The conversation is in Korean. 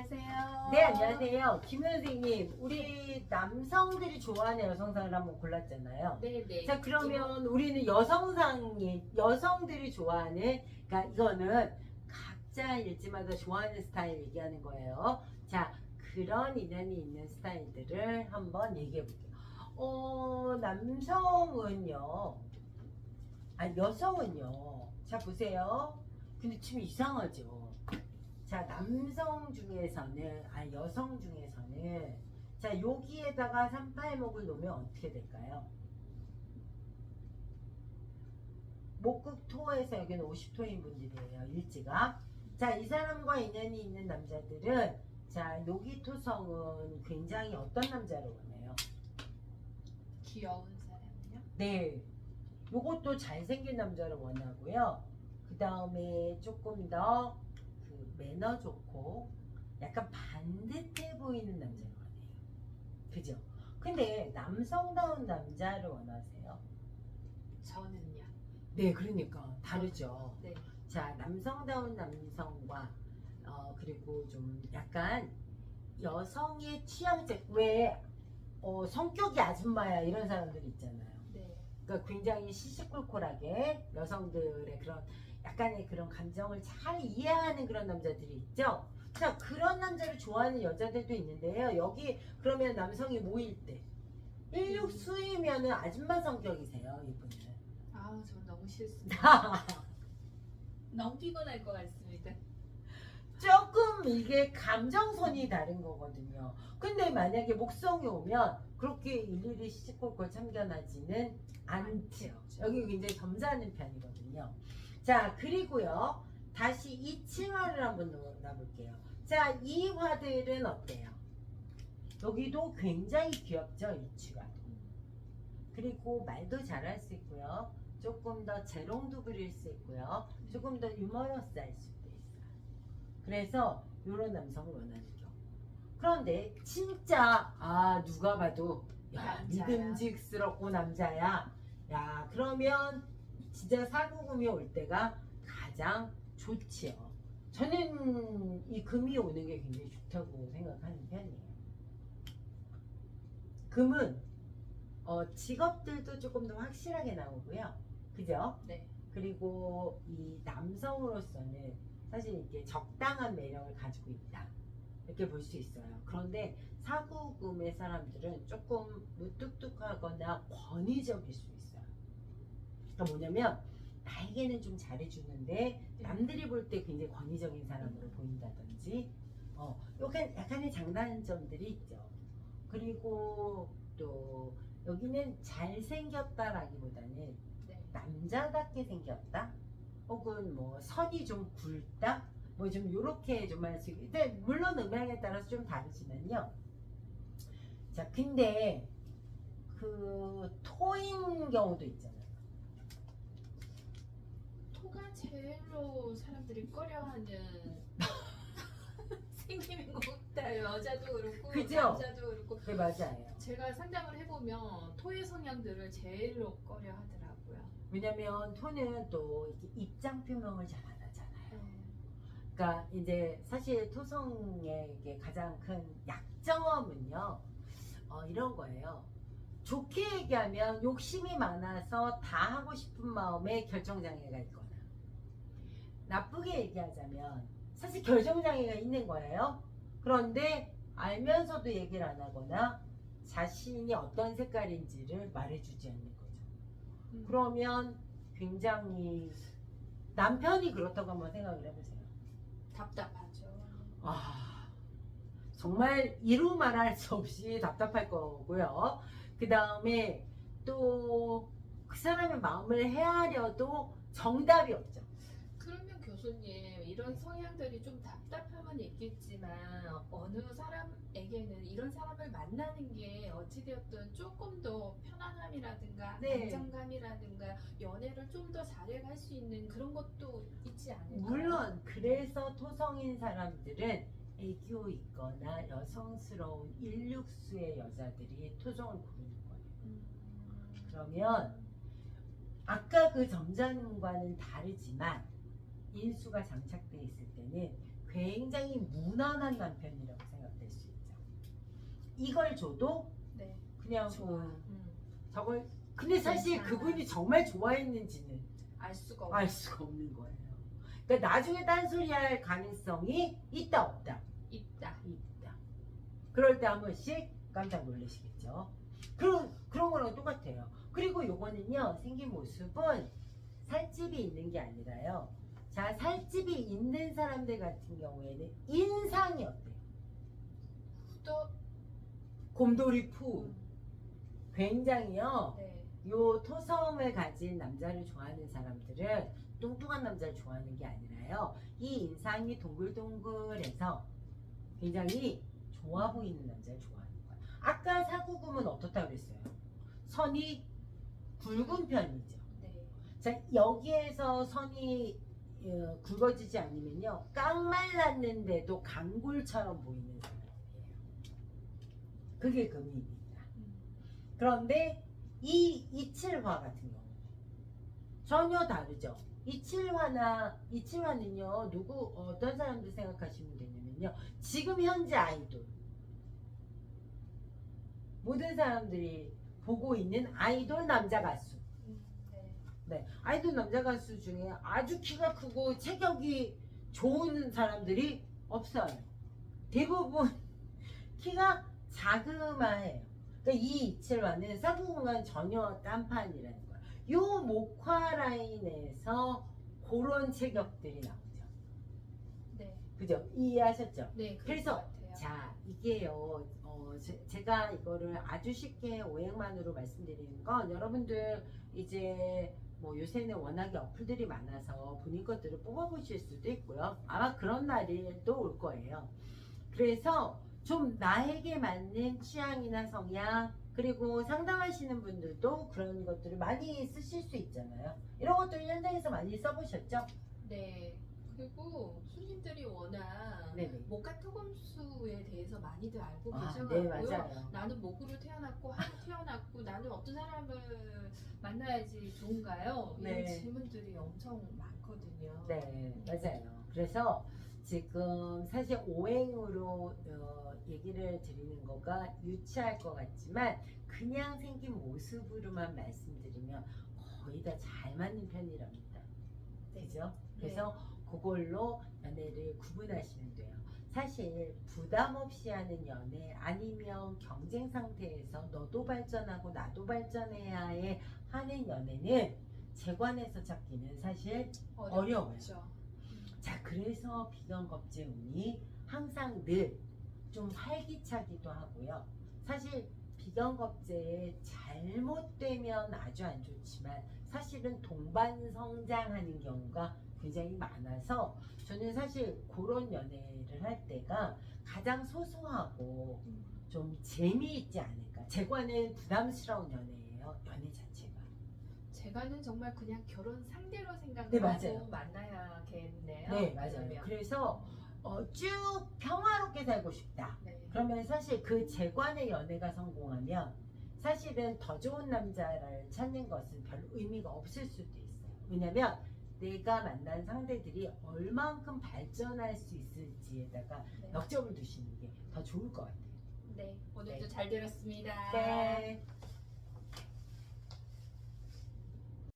안녕하세요. 네, 안녕하세요. 김 선생님, 우리 남성들이 좋아하는 여성상을 한번 골랐잖아요. 네, 네. 자, 그러면 우리는 여성상이, 여성들이 좋아하는, 그러니까 이거는 각자 일지마다 좋아하는 스타일 얘기하는 거예요. 자, 그런 인연이 있는 스타일들을 한번 얘기해 볼게요. 어, 남성은요, 아, 여성은요. 자, 보세요. 근데 좀 이상하죠. 자, 남성 중에서는, 아, 여성 중에서는, 자, 여기에다가 38목을 놓으면 어떻게 될까요? 목극토에서 여기는 50토인 분들이에요, 일지가. 자, 이 사람과 인연이 있는 남자들은, 자, 여기 토성은 굉장히 어떤 남자를 원해요? 귀여운 사람이요? 네. 요것도 잘생긴 남자를 원하고요. 그 다음에 조금 더그 매너 좋고 약간 반듯해 보이는 남자를 원해요. 그죠? 근데 남성다운 남자를 원하세요? 저는요. 네, 그러니까 다르죠. 네. 자, 남성다운 남성과 어 그리고 좀 약간 여성의 취향적 왜 어, 성격이 아줌마야 이런 사람들 있잖아요. 네. 그러니까 굉장히 시시콜콜하게 여성들의 그런 약간의 그런 감정을 잘 이해하는 그런 남자들이 있죠. 자 그런 남자를 좋아하는 여자들도 있는데요. 여기 그러면 남성이 모일 때 일육 수이면은 아줌마 성격이세요 이분은. 아우, 저 너무 싫습니다. 너무 피곤할 것 같습니다. 조금 이게 감정선이 다른 거거든요. 근데 만약에 목성이 오면 그렇게 일일이 시시콜콜 참견하지는 않죠. 여기 굉장히 점잖은 편이거든요. 자, 그리고요. 다시 이 칠화를 한번 넣어볼게요. 자, 이 화들은 어때요? 여기도 굉장히 귀엽죠, 이 칠화도. 그리고 말도 잘할 수 있고요. 조금 더 재롱도 그릴 수 있고요. 조금 더 유머러스 할 수도 있어요. 그래서 이런 남성을 원하는 경우. 그런데 진짜 아 누가 봐도 야 남자야. 믿음직스럽고 남자야. 야 그러면 진짜 사구금이 올 때가 가장 좋지요. 저는 이 금이 오는 게 굉장히 좋다고 생각하는 편이에요. 금은 어, 직업들도 조금 더 확실하게 나오고요. 그죠? 네. 그리고 이 남성으로서는 사실 이게 적당한 매력을 가지고 있다. 이렇게 볼 수 있어요. 그런데 사구금의 사람들은 조금 무뚝뚝하거나 권위적일 수 있어요. 그러니까 뭐냐면 나에게는 좀 잘해주는데 남들이 볼 때 굉장히 권위적인 사람으로 보인다든지 어, 약간, 약간의 장단점들이 있죠. 그리고 또 여기는 잘생겼다라기보다는 네. 남자답게 생겼다 혹은 뭐 선이 좀 굵다 뭐 좀 요렇게 좀 할 수 있는데 물론 음향에 따라서 좀 다르지만요 자 근데 그 토인 경우도 있잖아요 토가 제일로 사람들이 꺼려하는 생김인 것 같아요. 여자도 그렇고 그죠? 남자도 그렇고 그게 맞아요 제가 상담을 해보면 토의 성향들을 제일로 꺼려하더라고요. 왜냐면 토는 또 이렇게 입장 표명을 잘 안 하잖아요 네. 그러니까 이제 사실 토성에게 가장 큰 약점은요 어, 이런 거예요. 좋게 얘기하면 욕심이 많아서 다 하고 싶은 마음에 결정장애가 있거나 나쁘게 얘기하자면 사실 결정장애가 있는 거예요. 그런데 알면서도 얘기를 안 하거나 자신이 어떤 색깔인지를 말해주지 않는 거죠. 음. 그러면 굉장히 남편이 그렇다고 한번 생각을 해보세요. 답답하죠. 아, 정말 이루 말할 수 없이 답답할 거고요. 그 다음에 또 그 사람의 마음을 헤아려도 정답이 없죠. 좀 답답함은 있겠지만 어느 사람에게는 이런 사람을 만나는 게 어찌되었든 조금 더 편안함이라든가 네. 안정감이라든가 연애를 좀 더 잘해갈 수 있는 그런 것도 있지 않을까요? 물론 그래서 토성인 사람들은 애교 있거나 여성스러운 일육수의 여자들이 토성을 고르는 거예요. 음, 그러면 아까 그 점잖음과는 다르지만 인수가 장착돼 있을 때는 굉장히 무난한 남편이라고 생각될 수 있죠. 이걸 줘도 네. 그냥 좋아. 뭐 음. 저걸 근데 사실 괜찮아. 그분이 정말 좋아했는지는 알 수가 없. 알 수가 없는 거예요. 그러니까 나중에 딴소리할 가능성이 있다 없다. 있다. 있다. 그럴 때 한 번씩 깜짝 놀라시겠죠. 그런 그런 거랑 똑같아요. 그리고 요거는요 생긴 모습은 살집이 있는 게 아니라요. 자 살집이 있는 사람들 같은 경우에는 인상이 어때요? 또 곰돌이 푸 굉장히요. 네. 요 토성을 가진 남자를 좋아하는 사람들은 뚱뚱한 남자를 좋아하는 게 아니라요. 이 인상이 동글동글해서 굉장히 좋아 보이는 남자를 좋아하는 거야. 아까 사구금은 어떻다 그랬어요? 선이 굵은 편이죠. 네. 자 여기에서 선이 어, 굵어지지 않으면요 깡말랐는데도 강골처럼 보이는 사람이에요. 그게 금입니다. 음. 그런데 이 이칠화 같은 경우 전혀 다르죠. 이칠화나 이칠화는요 누구 어떤 사람들 생각하시면 되냐면요 지금 현재 아이돌 모든 사람들이 보고 있는 아이돌 남자 가수 아이돌 남자 가수 중에 아주 키가 크고 체격이 좋은 사람들이 없어요 대부분 키가 자그마해요 그러니까 이 이칠화는 사부공간 전혀 딴판이라는 거예요 요 목화 라인에서 그런 체격들이 나오죠 네. 그죠 이해하셨죠 네. 그래서. 자 이게요 어, 제, 가 이거를 아주 쉽게 오행만으로 말씀드리는 건 여러분들 이제 뭐 요새는 워낙에 어플들이 많아서 본인 것들을 뽑아보실 수도 있고요 아마 그런 날이 또 올 거예요 그래서 좀 나에게 맞는 취향이나 성향 그리고 상담하시는 분들도 그런 것들을 많이 쓰실 수 있잖아요 이런 것들 현장에서 많이 써보셨죠? 네. 그리고 네네 목화 토금수에 대해서 많이들 알고 아, 계셔가지고요. 네 맞아요 나는 목으로 태어났고 하루 태어났고 나는 어떤 사람을 만나야지 좋은가요? 이런 네. 질문들이 엄청 많거든요. 네, 맞아요. 그래서 지금 사실 오행으로 어, 얘기를 드리는 거가 유치할 것 같지만 그냥 생긴 모습으로만 말씀드리면 거의 다 잘 맞는 편이랍니다. 그죠? 그래서 그걸로 연애를 구분하시면 돼요. 사실 부담 없이 하는 연애 아니면 경쟁 상태에서 너도 발전하고 나도 발전해야 해 하는 연애는 재관에서 찾기는 사실 어려워요. 어렵죠. 자 그래서 비견겁제 운이 항상 늘 좀 활기차기도 하고요. 사실 비견겁제에 잘못되면 아주 안 좋지만 사실은 동반 성장하는 경우가 굉장히 많아서 저는 사실 그런 연애를 할 때가 가장 소소하고 음. 좀 재미있지 않을까. 제과는 부담스러운 연애예요. 연애 자체가. 제가는 정말 그냥 결혼 상대로 생각을 네, 하고 맞아요. 만나야겠네요. 네 맞아요. 그러면. 그래서 어, 쭉 평화롭게 살고 싶다. 네. 그러면 사실 그 재관의 연애가 성공하면 사실은 더 좋은 남자를 찾는 것은 별 의미가 없을 수도 있어요. 왜냐면 내가 만난 상대들이 얼만큼 발전할 수 있을지에다가 네. 역점을 두시는 게 더 좋을 것 같아요. 네. 오늘도 네. 잘 들었습니다. 네.